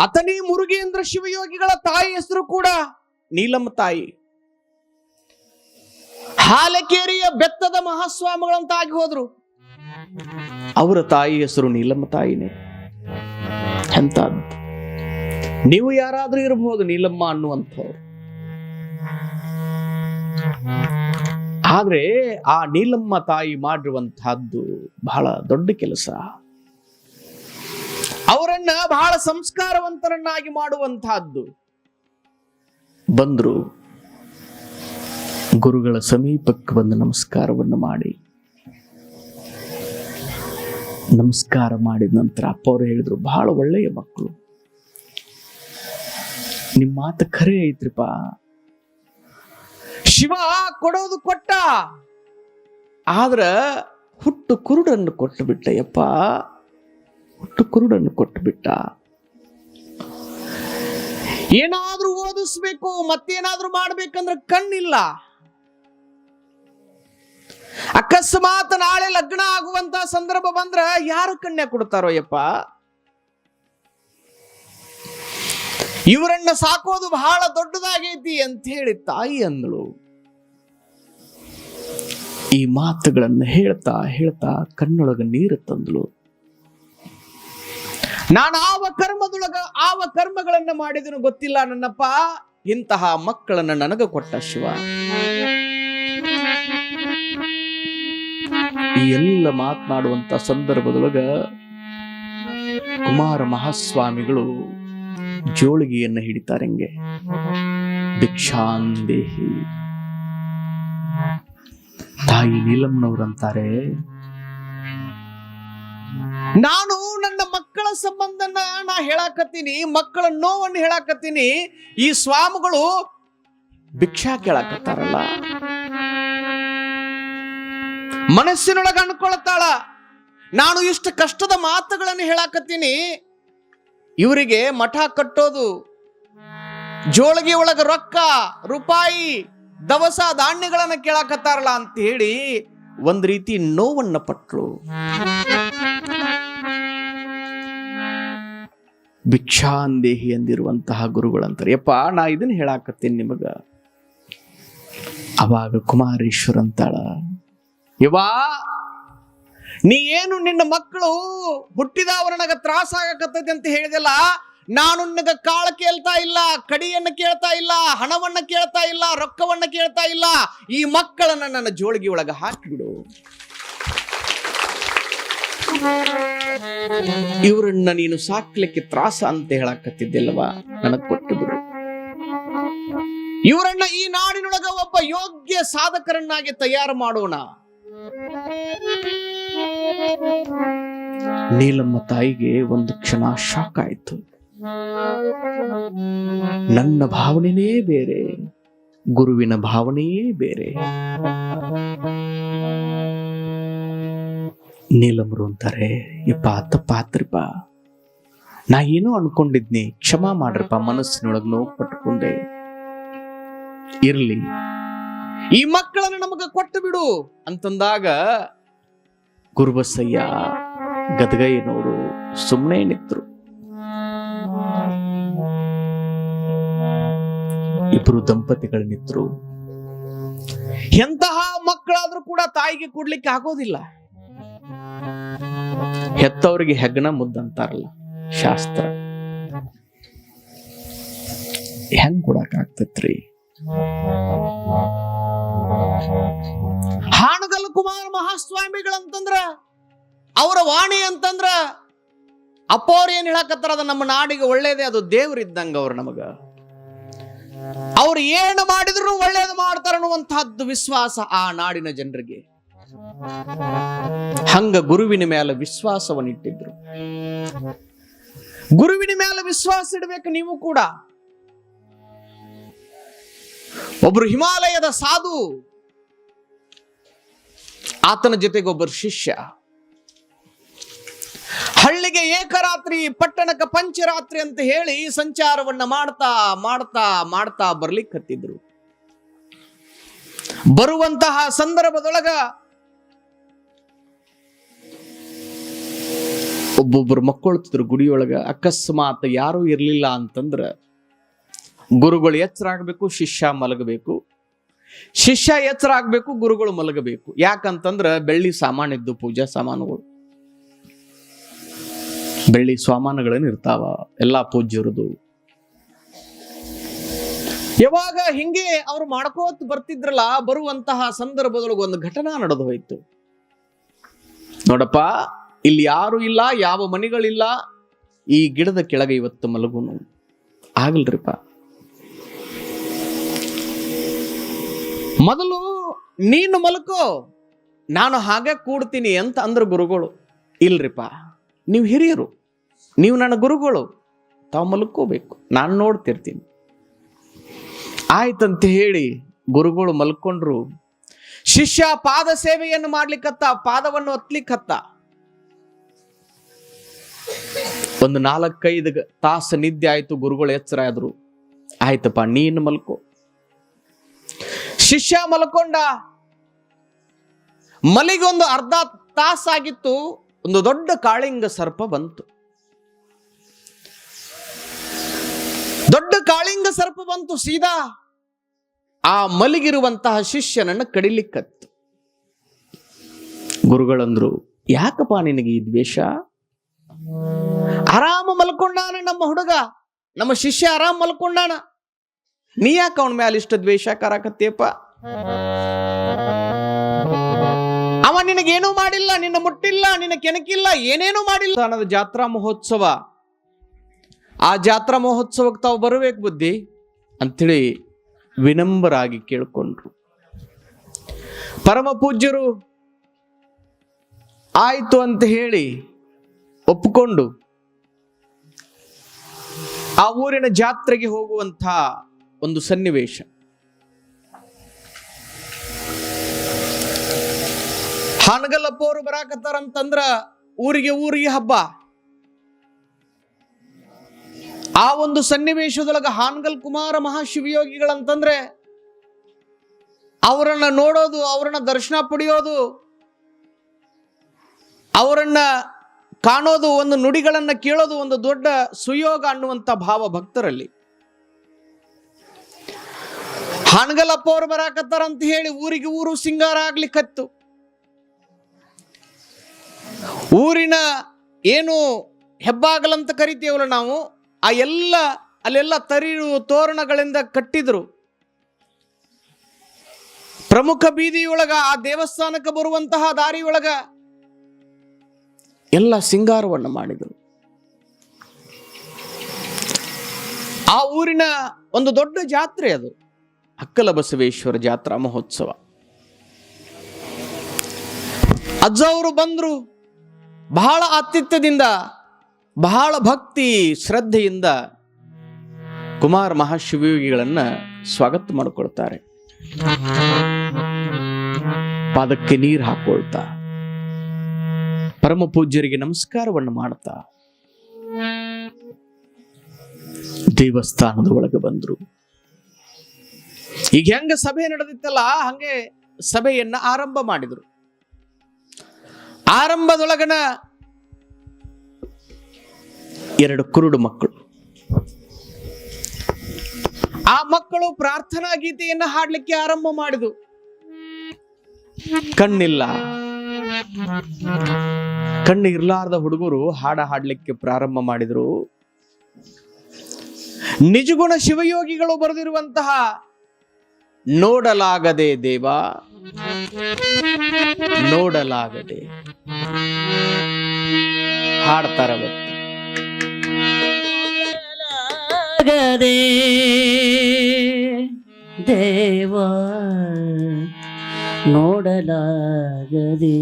ಅತನಿ ಮುರುಗೇಂದ್ರ ಶಿವಯೋಗಿಗಳ ತಾಯಿ ಹೆಸರು ಕೂಡ ನೀಲಮ್ಮ ತಾಯಿ. ಹಾಲಕೇರಿಯ ಬೆತ್ತದ ಮಹಾಸ್ವಾಮಿಗಳಂತ ಆಗಿ ಹೋದ್ರು. ಅವರ ತಾಯಿ ಹೆಸರು ನೀಲಮ್ಮ ತಾಯಿನೇ. ಎಂತ ನೀವು ಯಾರಾದ್ರೂ ಇರಬಹುದು ನೀಲಮ್ಮ ಅನ್ನುವಂಥವ್ರು. ಆದ್ರೆ ಆ ನೀಲಮ್ಮ ತಾಯಿ ಮಾಡಿರುವಂತಹದ್ದು ಬಹಳ ದೊಡ್ಡ ಕೆಲಸ. ಅವರನ್ನ ಬಹಳ ಸಂಸ್ಕಾರವಂತರನ್ನಾಗಿ ಮಾಡುವಂತಹದ್ದು. ಬಂದರು. ಗುರುಗಳ ಸಮೀಪಕ್ಕೆ ಬಂದು ನಮಸ್ಕಾರವನ್ನು ಮಾಡಿ. ನಮಸ್ಕಾರ ಮಾಡಿದ ನಂತರ ಅಪ್ಪ ಅವರು ಹೇಳಿದ್ರು, ಬಹಳ ಒಳ್ಳೆಯ ಮಕ್ಕಳು. ನಿಮ್ಮ ಮಾತು ಖರೆ ಐತ್ರಿಪ್ಪ. ಶಿವ ಕೊಡೋದು ಕೊಟ್ಟ. ಆದ್ರ ಹುಟ್ಟು ಕುರುಡನ್ನು ಕೊಟ್ಟು ಬಿಟ್ಟ ಹುಟ್ಟು ಕುರುಡನ್ನು ಕೊಟ್ಟು ಬಿಟ್ಟ. ಏನಾದ್ರೂ ಓದಿಸ್ಬೇಕು, ಮತ್ತೇನಾದ್ರೂ ಮಾಡ್ಬೇಕಂದ್ರೆ ಕಣ್ಣಿಲ್ಲ. ಅಕಸ್ಮಾತ್ ನಾಳೆ ಲಗ್ನ ಆಗುವಂತ ಸಂದರ್ಭ ಬಂದ್ರ ಯಾರು ಕಣ್ಣೆ ಕೊಡ್ತಾರೋ ಯಪ್ಪ? ಇವರನ್ನ ಸಾಕೋದು ಬಹಳ ದೊಡ್ಡದಾಗೈತಿ ಅಂತ ಹೇಳಿ ತಾಯಿ ಅಂದಳು. ಈ ಮಾತುಗಳನ್ನು ಹೇಳ್ತಾ ಹೇಳ್ತಾ ಕಣ್ಣೊಳಗ ನೀರು ತಂದಳು. ನಾನು ಆವ ಕರ್ಮದೊಳಗ ಆವ ಕರ್ಮಗಳನ್ನು ಮಾಡಿದನು ಗೊತ್ತಿಲ್ಲ ನನ್ನಪ್ಪ. ಇಂತಹ ಮಕ್ಕಳನ್ನ ನನಗ ಕೊಟ್ಟ ಶಿವ. ಈ ಎಲ್ಲ ಮಾತನಾಡುವಂತ ಸಂದರ್ಭದೊಳಗ ಕುಮಾರ ಮಹಾಸ್ವಾಮಿಗಳು ಜೋಳಿಗೆಯನ್ನು ಹಿಡಿತಾರೆ ಹಂಗೆ. ಭಿಕ್ಷಾಂದೇಹಿ. ತಾಯಿ ನೀಲಮ್ಮನವ್ರಂತಾರೆ ನಾನು ನನ್ನ ಮಕ್ಕಳ ಸಂಬಂಧನ ನಾ ಹೇಳಾಕತ್ತೀನಿ, ಮಕ್ಕಳ ನೋವನ್ನು ಹೇಳಾಕತ್ತೀನಿ, ಈ ಸ್ವಾಮಿಗಳು ಭಿಕ್ಷಾ ಕೇಳಾಕತ್ತಾರಲ್ಲ. ಮನಸ್ಸಿನೊಳಗ ಅನ್ಕೊಳತ್ತಾಳ ನಾನು ಇಷ್ಟು ಕಷ್ಟದ ಮಾತುಗಳನ್ನು ಹೇಳಾಕತ್ತೀನಿ, ಇವರಿಗೆ ಮಠ ಕಟ್ಟೋದು, ಜೋಳಿಗೆ ಒಳಗ ರೊಕ್ಕ, ರೂಪಾಯಿ, ದವಸ, ಧಾನ್ಯಗಳನ್ನ ಕೇಳಾಕತ್ತಾರಲ್ಲ ಅಂತ ಹೇಳಿ ಒಂದ್ ರೀತಿ ನೋವನ್ನ ಪಟ್ರು ಭಿಕ್ಷಾಂದೇಹಿ ಅಂದಿರುವಂತಹ ಗುರುಗಳಂತಾರೆ. ಯಪ್ಪ, ನಾ ಇದನ್ನು ಹೇಳಾಕತ್ತೀನಿ ನಿಮಗ. ಅವಾಗ ಕುಮಾರೇಶ್ವರ ಅಂತಾಳ ಯವಾ ನೀ ಏನು ನಿನ್ನ ಮಕ್ಕಳು ಹುಟ್ಟಿದವರು ತ್ರಾಸ ಆಗಕತ್ತೈತಿ ಅಂತ ಹೇಳಿದೆಲ್ಲ, ನಾನು ನಿನಗ ಕಾಳ ಕೇಳ್ತಾ ಇಲ್ಲ, ಕಡಿಯನ್ನು ಕೇಳ್ತಾ ಇಲ್ಲ, ಹಣವನ್ನ ಕೇಳ್ತಾ ಇಲ್ಲ, ರೊಕ್ಕವನ್ನು ಕೇಳ್ತಾ ಇಲ್ಲ, ಈ ಮಕ್ಕಳನ್ನ ನನ್ನ ಜೋಳಿಗೆ ಒಳಗೆ ಹಾಕಿಬಿಡು. ಇವರನ್ನ ನೀನು ಸಾಕ್ಲಿಕ್ಕೆ ತ್ರಾಸ ಅಂತ ಹೇಳಕತ್ತಿದ್ದಿಲ್ಲವಾ? ನನಗ್ ಕೊಟ್ಟು ಇವರನ್ನ ಈ ನಾಡಿನೊಳಗ ಒಬ್ಬ ಯೋಗ್ಯ ಸಾಧಕರನ್ನಾಗಿ ತಯಾರು ಮಾಡೋಣ. ನೀಲಮ್ಮ ತಾಯಿಗೆ ಒಂದು ಕ್ಷಣ ಶಾಕ್ ಆಯ್ತು. ನನ್ನ ಭಾವನೆನೇ ಬೇರೆ, ಗುರುವಿನ ಭಾವನೆಯೇ ಬೇರೆ. ನೀಲಮ್ರು ಅಂತಾರೆ, ಯಪ್ಪ ತಪ್ಪಾತ್ರಿಪ್ಪ ನಾ ಏನೋ ಅನ್ಕೊಂಡಿದ್ನಿ, ಕ್ಷಮಾ ಮಾಡ್ರಪ್ಪ, ಮನಸ್ಸಿನೊಳಗ್ ನೋವು ಪಟ್ಕೊಂಡೆ. ಇರ್ಲಿ, ಈ ಮಕ್ಕಳನ್ನು ನಮಗ ಕೊಟ್ಟು ಬಿಡು. ಅಂತಂದಾಗ, ಗುರುಬಸಯ್ಯ ಗದಗಯ್ಯನವರು ಸುಮ್ಮನೆ ನಿಂತರು. ಇಬ್ಬರು ದಂಪತಿಗಳು ನಿಂತರು. ಎಂತಹ ಮಕ್ಕಳಾದ್ರೂ ಕೂಡ ತಾಯಿಗೆ ಕೊಡ್ಲಿಕ್ಕೆ ಆಗೋದಿಲ್ಲ. ಹೆತ್ತವರಿಗೆ ಹೆಗ್ಗಣ ಮುದ್ದಂತಾರಲ್ಲ ಶಾಸ್ತ್ರ. ಹೆಂಗ್ ಕೊಡಕ್ ಹಾಣಗಲ್ ಹಾನಗಲ್ ಕುಮಾರ ಮಹಾಸ್ವಾಮಿಗಳಂತಂದ್ರ, ಅವರ ವಾಣಿ ಅಂತಂದ್ರ ಅಪ್ಪ ಅವ್ರು ಏನ್ ಹೇಳಕತ್ತಾರ ಅದು ನಮ್ಮ ನಾಡಿಗೆ ಒಳ್ಳೇದೇ, ಅದು ದೇವರಿದ್ದಂಗ ಅವ್ರು ನಮಗ. ಅವ್ರು ಏನು ಮಾಡಿದ್ರು ಒಳ್ಳೇದು ಮಾಡ್ತಾರ ಅನ್ನುವಂತಹದ್ದು ವಿಶ್ವಾಸ ಆ ನಾಡಿನ ಜನರಿಗೆ. ಹಂಗ ಗುರುವಿನ ಮೇಲೆ ವಿಶ್ವಾಸವನ್ನಿಟ್ಟಿದ್ರು. ಗುರುವಿನ ಮೇಲೆ ವಿಶ್ವಾಸ ಇಡಬೇಕು ನೀವು ಕೂಡ. ಒಬ್ರು ಹಿಮಾಲಯದ ಸಾಧು. ಆತನ ಜೊತೆಗೆ ಒಬ್ಬರು ಶಿಷ್ಯ. ಹಳ್ಳಿಗೆ ಏಕರಾತ್ರಿ, ಪಟ್ಟಣಕ್ಕೆ ಪಂಚರಾತ್ರಿ ಅಂತ ಹೇಳಿ ಸಂಚಾರವನ್ನ ಮಾಡ್ತಾ ಮಾಡ್ತಾ ಮಾಡ್ತಾ ಬರ್ಲಿಕ್ಕೆ ಹತ್ತಿದ್ರು ಬರುವಂತಹ ಸಂದರ್ಭದೊಳಗ ಒಬ್ಬೊಬ್ರು ಮಕ್ಕಳ್ತಿದ್ರು ಗುಡಿಯೊಳಗ. ಅಕಸ್ಮಾತ್ ಯಾರು ಇರ್ಲಿಲ್ಲ ಅಂತಂದ್ರ ಗುರುಗಳು ಎಚ್ಚರ ಆಗಬೇಕು, ಶಿಷ್ಯ ಮಲಗಬೇಕು. ಶಿಷ್ಯ ಎಚ್ಚರ ಆಗ್ಬೇಕು, ಗುರುಗಳು ಮಲಗಬೇಕು. ಯಾಕಂತಂದ್ರ ಬೆಳ್ಳಿ ಸಾಮಾನಿದ್ದು ಪೂಜಾ ಸಾಮಾನುಗಳು. ಬೆಳ್ಳಿ ಸಾಮಾನುಗಳೇನು ಇರ್ತಾವ? ಎಲ್ಲಾ ಪೂಜ್ಯರದು. ಯಾವಾಗ ಹಿಂಗೆ ಅವ್ರು ಮಾಡ್ಕೋತ ಬರ್ತಿದ್ರಲ್ಲ, ಬರುವಂತಹ ಸಂದರ್ಭದೊಳಗೆ ಒಂದು ಘಟನಾ ನಡೆದು ಹೋಯ್ತು. ನೋಡಪ್ಪ ಇಲ್ಲಿ ಯಾರು ಇಲ್ಲ, ಯಾವ ಮನೆಗಳಿಲ್ಲ. ಈ ಗಿಡದ ಕೆಳಗೆ ಇವತ್ತು ಮಲಗುನು. ಆಗಲ್ರಿಪ್ಪ. ಮೊದಲು ನೀನು ಮಲ್ಕೋ ನಾನು ಹಾಗೆ ಕೂಡ್ತೀನಿ ಅಂತ ಅಂದ್ರೆ ಗುರುಗಳು. ಇಲ್ರಿಪ್ಪ, ನೀವು ಹಿರಿಯರು, ನೀವು ನನ್ನ ಗುರುಗಳು, ತಾವು ಮಲ್ಕೋಬೇಕು, ನಾನು ನೋಡ್ತಿರ್ತೀನಿ. ಆಯ್ತಂತ ಹೇಳಿ ಗುರುಗಳು ಮಲ್ಕೊಂಡ್ರು, ಶಿಷ್ಯ ಪಾದ ಸೇವೆಯನ್ನು ಮಾಡ್ಲಿಕ್ಕತ್ತ, ಪಾದವನ್ನು ಒತ್ಲಿಕ್ಕತ್ತ ಒಂದು ನಾಲ್ಕೈದು ತಾಸು ನಿದ್ದೆ ಆಯ್ತು, ಗುರುಗಳು ಎಚ್ಚರ ಆದ್ರು. ಆಯ್ತಪ್ಪ, ನೀನು ಮಲ್ಕೋ. ಶಿಷ್ಯ ಮಲ್ಕೊಂಡ. ಮಲಿಗೆ ಒಂದು ಅರ್ಧ ತಾಸಾಗಿತ್ತು ಒಂದು ದೊಡ್ಡ ಕಾಳಿಂಗ ಸರ್ಪ ಬಂತು. ದೊಡ್ಡ ಕಾಳಿಂಗ ಸರ್ಪ ಬಂತು ಸೀದಾ. ಆ ಮಲಗಿರುವಂತಹ ಶಿಷ್ಯನನ್ನು ಕಡಿಲಿಕ್ಕತ್ತು. ಗುರುಗಳಂದ್ರು, ಯಾಕಪ್ಪ ನಿನಗೆ ಈ ದ್ವೇಷ? ಆರಾಮ ಮಲ್ಕೊಂಡಾನ ನಮ್ಮ ಹುಡುಗ. ನಮ್ಮ ಶಿಷ್ಯ ಆರಾಮ ಮಲ್ಕೊಂಡಾನ. ನೀ ಯಾಕೆ ಅವನ ಮ್ಯಾಲ ಇಷ್ಟ ದ್ವೇಷ ಕರಾಕತ್ತಿಯಪ್ಪ ಅವ ನಿನಗೇನೂ ಮಾಡಿಲ್ಲ, ನಿನ್ನ ಮುಟ್ಟಿಲ್ಲ, ನಿನ್ನ ಕೆಣಕಿಲ್ಲ, ಏನೇನೂ ಮಾಡಿಲ್ಲ. ಅನ್ನೋದು ಜಾತ್ರಾ ಮಹೋತ್ಸವ. ಆ ಜಾತ್ರಾ ಮಹೋತ್ಸವಕ್ಕೆ ತಾವು ಬರಬೇಕು ಬುದ್ಧಿ? ಅಂಥೇಳಿ ವಿನಮ್ರಾಗಿ ಕೇಳ್ಕೊಂಡ್ರು. ಪರಮ ಪೂಜ್ಯರು ಆಯಿತು ಅಂತ ಹೇಳಿ ಒಪ್ಪಿಕೊಂಡು ಆ ಊರಿನ ಜಾತ್ರೆಗೆ ಹೋಗುವಂಥ ಒಂದು ಸನ್ನಿವೇಶ. ಹಾನಗಲ್ಲಪ್ಪವರು ಬರಾಕತ್ತಾರ ಅಂತಂದ್ರ ಊರಿಗೆ ಊರಿಗೆ ಹಬ್ಬ. ಆ ಒಂದು ಸನ್ನಿವೇಶದೊಳಗ ಹಾನಗಲ್ ಕುಮಾರ ಮಹಾಶಿವಯೋಗಿಗಳಂತಂದ್ರೆ ಅವರನ್ನ ನೋಡೋದು, ಅವರನ್ನ ದರ್ಶನ ಪಡೆಯೋದು, ಅವರನ್ನ ಕಾಣೋದು ಒಂದು ನುಡಿಗಳನ್ನು ಕೇಳೋದು ಒಂದು ದೊಡ್ಡ ಸುಯೋಗ ಅನ್ನುವಂಥ ಭಾವ ಭಕ್ತರಲ್ಲಿ. ಹಾನಗಲಪ್ಪ ಅವ್ರು ಬರಾಕತ್ತಾರಂತ ಹೇಳಿ ಊರಿಗೆ ಊರು ಸಿಂಗಾರ ಆಗ್ಲಿಕ್ಕತ್ತು ಊರಿನ ಏನು ಹೆಬ್ಬಾಗಲಂತ ಕರಿತೀವಲ್ಲ ನಾವು, ಆ ಎಲ್ಲ, ಅಲ್ಲೆಲ್ಲ ತರಿರು ತೋರಣಗಳಿಂದ ಕಟ್ಟಿದ್ರು. ಪ್ರಮುಖ ಬೀದಿಯೊಳಗ ಆ ದೇವಸ್ಥಾನಕ್ಕೆ ಬರುವಂತಹ ದಾರಿಯೊಳಗ ಎಲ್ಲ ಸಿಂಗಾರವನ್ನು ಮಾಡಿದರು. ಆ ಊರಿನ ಒಂದು ದೊಡ್ಡ ಜಾತ್ರೆ ಅದು. ಅಕ್ಕಲ ಬಸವೇಶ್ವರ ಜಾತ್ರಾ ಮಹೋತ್ಸವ. ಅಜ್ಜ ಅವರು ಬಂದರು. ಬಹಳ ಆತಿಥ್ಯದಿಂದ, ಬಹಳ ಭಕ್ತಿ, ಶ್ರದ್ಧೆಯಿಂದ ಕುಮಾರ ಮಹಾಶಿವಯೋಗಿಗಳನ್ನ ಸ್ವಾಗತ ಮಾಡಿಕೊಳ್ತಾರೆ. ಪಾದಕ್ಕೆ ನೀರು ಹಾಕೊಳ್ತಾ. ಪರಮ ಪೂಜ್ಯರಿಗೆ ನಮಸ್ಕಾರವನ್ನು ಮಾಡ್ತಾ ದೇವಸ್ಥಾನದ ಒಳಗೆ ಬಂದ್ರು. ಈಗ ಹೆಂಗ ಸಭೆ ನಡೆದಿತ್ತಲ್ಲ, ಹಂಗೆ ಸಭೆಯನ್ನ ಆರಂಭ ಮಾಡಿದ್ರು. ಆರಂಭದೊಳಗನ ಎರಡು ಕುರುಡು ಮಕ್ಕಳು. ಆ ಮಕ್ಕಳು ಪ್ರಾರ್ಥನಾ ಗೀತೆಯನ್ನ ಹಾಡ್ಲಿಕ್ಕೆ ಆರಂಭ ಮಾಡಿದು ಕಣ್ಣಿಲ್ಲ. ಕಣ್ಣು ಇರ್ಲಾರ್ದ ಹುಡುಗರು ಹಾಡ ಹಾಡ್ಲಿಕ್ಕೆ ಪ್ರಾರಂಭ ಮಾಡಿದ್ರು. ನಿಜಗುಣ ಶಿವಯೋಗಿಗಳು ಬರೆದಿರುವಂತಹ ನೋಡಲಾಗದೆ ದೇವ, ನೋಡಲಾಗದೆ ಹಾಡ್ತಾರ ದೇವ, ನೋಡಲಾಗದೆ